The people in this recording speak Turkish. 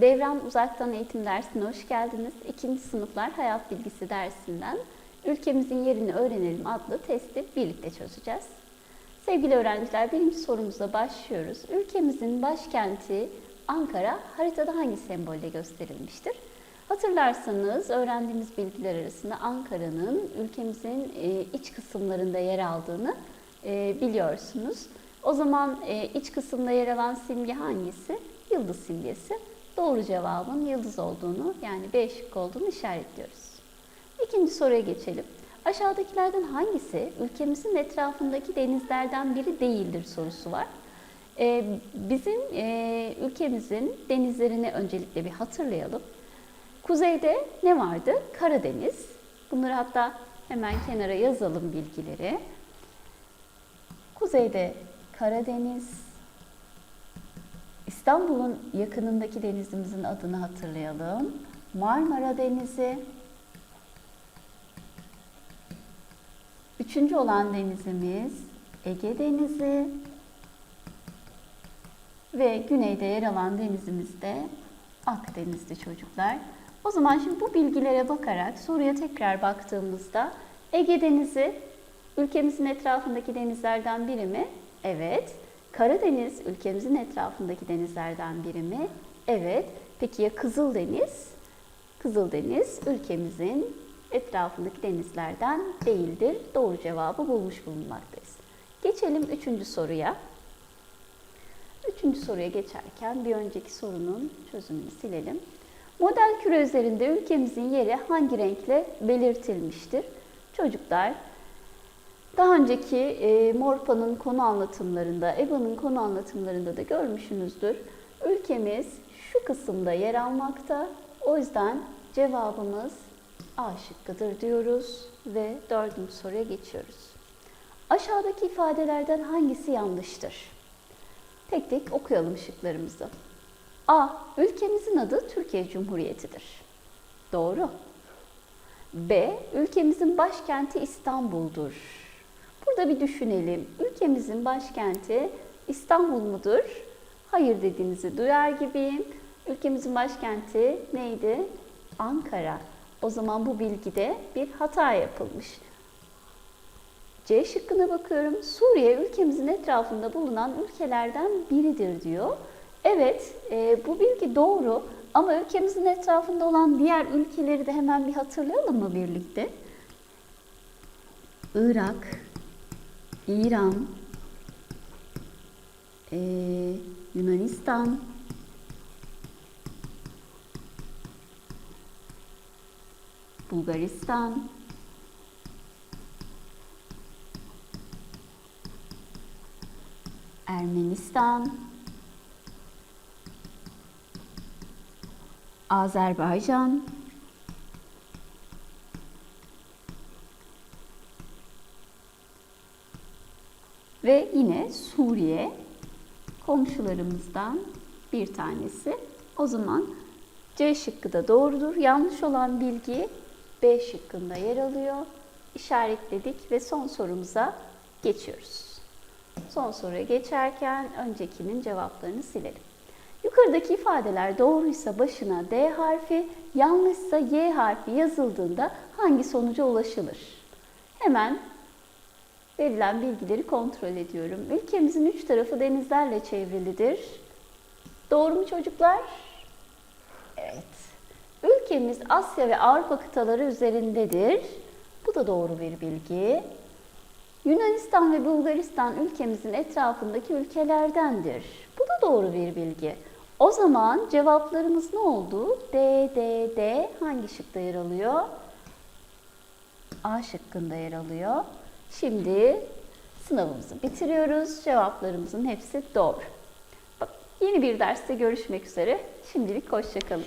Devran Uzaktan Eğitim dersine hoş geldiniz. İkinci sınıflar Hayat Bilgisi dersinden Ülkemizin Yerini Öğrenelim adlı testi birlikte çözeceğiz. Sevgili öğrenciler birinci sorumuza başlıyoruz. Ülkemizin başkenti Ankara haritada hangi sembolle gösterilmiştir? Hatırlarsanız öğrendiğimiz bilgiler arasında Ankara'nın ülkemizin e, iç kısımlarında yer aldığını e, biliyorsunuz. O zaman e, iç kısımda yer alan simge hangisi? Yıldız simgesi. Doğru cevabın yıldız olduğunu yani B olduğunu işaretliyoruz. İkinci soruya geçelim. Aşağıdakilerden hangisi ülkemizin etrafındaki denizlerden biri değildir sorusu var. Ee, bizim e, ülkemizin denizlerini öncelikle bir hatırlayalım. Kuzeyde ne vardı? Karadeniz. Bunları hatta hemen kenara yazalım bilgileri. Kuzeyde Karadeniz, İstanbul'un yakınındaki denizimizin adını hatırlayalım. Marmara Denizi. Üçüncü olan denizimiz Ege Denizi. Ve güneyde yer alan denizimiz de Akdeniz'di çocuklar. O zaman şimdi bu bilgilere bakarak soruya tekrar baktığımızda Ege Denizi ülkemizin etrafındaki denizlerden biri mi? Evet. Karadeniz ülkemizin etrafındaki denizlerden biri mi? Evet. Peki ya Kızıldeniz? Kızıldeniz ülkemizin etrafındaki denizlerden değildir. Doğru cevabı bulmuş bulunmaktayız. Geçelim üçüncü soruya. Üçüncü soruya geçerken bir önceki sorunun çözümünü silelim. Model küre üzerinde ülkemizin yeri hangi renkle belirtilmiştir? Çocuklar daha önceki e, Morpa'nın konu anlatımlarında, EBA'nın konu anlatımlarında da görmüşsünüzdür. Ülkemiz şu kısımda yer almakta. O yüzden cevabımız A şıkkıdır diyoruz ve dördüncü soruya geçiyoruz. Aşağıdaki ifadelerden hangisi yanlıştır? Tek tek okuyalım şıklarımızı. A. Ülkemizin adı Türkiye Cumhuriyeti'dir. Doğru. B. Ülkemizin başkenti İstanbul'dur. Burada bir düşünelim. Ülkemizin başkenti İstanbul mudur? Hayır dediğinizi duyar gibiyim. Ülkemizin başkenti neydi? Ankara. O zaman bu bilgide bir hata yapılmış. C şıkkına bakıyorum. Suriye ülkemizin etrafında bulunan ülkelerden biridir diyor. Evet, e, bu bilgi doğru ama ülkemizin etrafında olan diğer ülkeleri de hemen bir hatırlayalım mı birlikte? Irak, İran, e, Yunanistan, Bulgaristan, Ermenistan, Azerbaycan, ve yine Suriye komşularımızdan bir tanesi. O zaman C şıkkı da doğrudur. Yanlış olan bilgi B şıkkında yer alıyor. İşaretledik ve son sorumuza geçiyoruz. Son soruya geçerken öncekinin cevaplarını silelim. Yukarıdaki ifadeler doğruysa başına D harfi, yanlışsa Y harfi yazıldığında hangi sonuca ulaşılır? Hemen verilen bilgileri kontrol ediyorum. Ülkemizin üç tarafı denizlerle çevrilidir. Doğru mu çocuklar? Evet. Ülkemiz Asya ve Avrupa kıtaları üzerindedir. Bu da doğru bir bilgi. Yunanistan ve Bulgaristan ülkemizin etrafındaki ülkelerdendir. Bu da doğru bir bilgi. O zaman cevaplarımız ne oldu? D, D, D hangi şıkta yer alıyor? A şıkkında yer alıyor. Şimdi sınavımızı bitiriyoruz. Cevaplarımızın hepsi doğru. Bak, yeni bir derste görüşmek üzere. Şimdilik hoşçakalın.